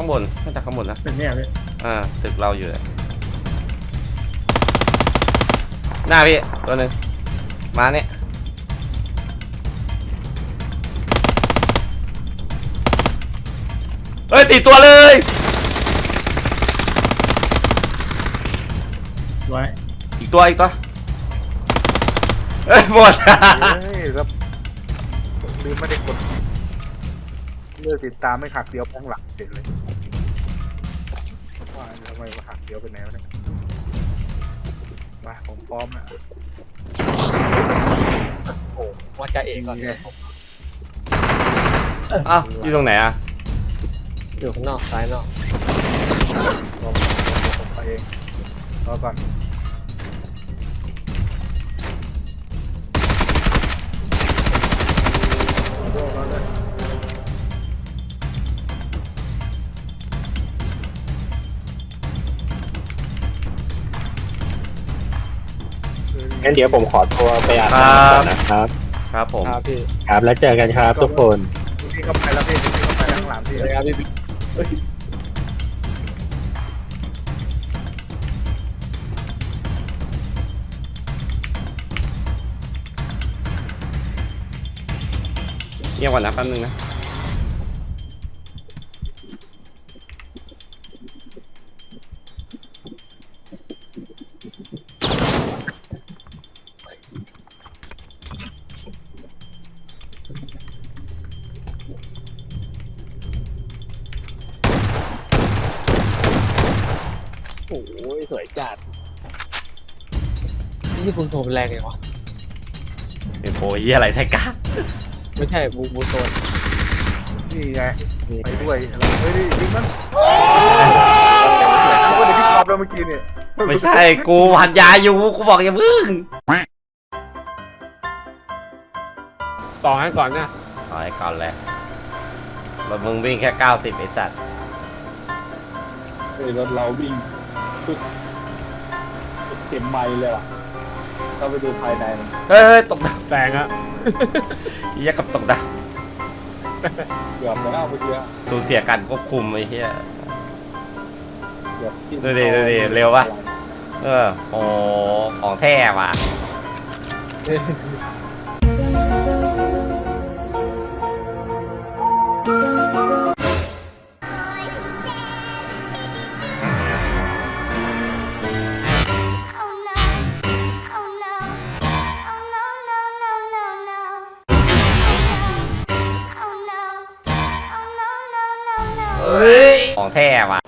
ข้างบนน่าจะข้างบนนะเป็นเนี่ยพี่อ่าตึกเราอยู่เลยหน้าพี่ตัวหนึ่งมาเนี่ยเฮ้ยสี่ตัวเลยไว้อีกตัวอีกตัวเอ้ยหมด เฮ้ยครับลืมไม่ได้กด เลือกติดตามไม่หักเดียวข้างหลังเสร็จเลยว่าทำไมมาหักเดียวไปไหนวะเนี่ยมาผมพร้อมแล้วโอ้ว่าจะเองก่อนนี่ไงอ้าวอยู่ตรงไหนอะอยู่ข้างนอกซ้ายนอก ผมผมไปเองรอก่อน งั้นเดี๋ยวผมขอตัวไปอาบน้ำก่อนนะครับ ครับผม ครับพี่ครับแล้วเจอกันครับทุกคน พี่เข้าไปแล้วพี่พี่เข้าไปข้างหลังพี่สวัสดีครับพี่เงียบก่อนนะแป๊บนึงนะ โอ้ยสวยจัดนี่คุณโทรเป็นแรงไงวะเดี๋ยวโอ้ยเหี้ยอะไรใส่กาไม่ใช่บูบูโซนนี่ไงไปด้วยเฮ้ยดิยิงมันเขาก็เดี๋ยวพี่กอบแล้วเมื่อกี้เนี่ยไม่ใช่กูหันยาอยู่กูบอกอย่าพึ่ง ต่อให้ก่อนเนี่ยถอยก่อนเลยรถมึงวิ่งแค่ 90 ไอสัตว์ เฮ้ยรถเราวิ่งสุดสุดเข็มไมล์เลยว่ะเข้าไปดูภายในมันเฮ้ยเฮ้ยตกดังแซงอะเหี้ยกับตกดังเกือบแล้วเมื่อกี้สูญเสียการควบคุมไอ้เหี้ย เกือบที่ดูดิดูดิเร็วปะ เออ โอ้ ของแท้ว่ะ ของแท้ว่ะ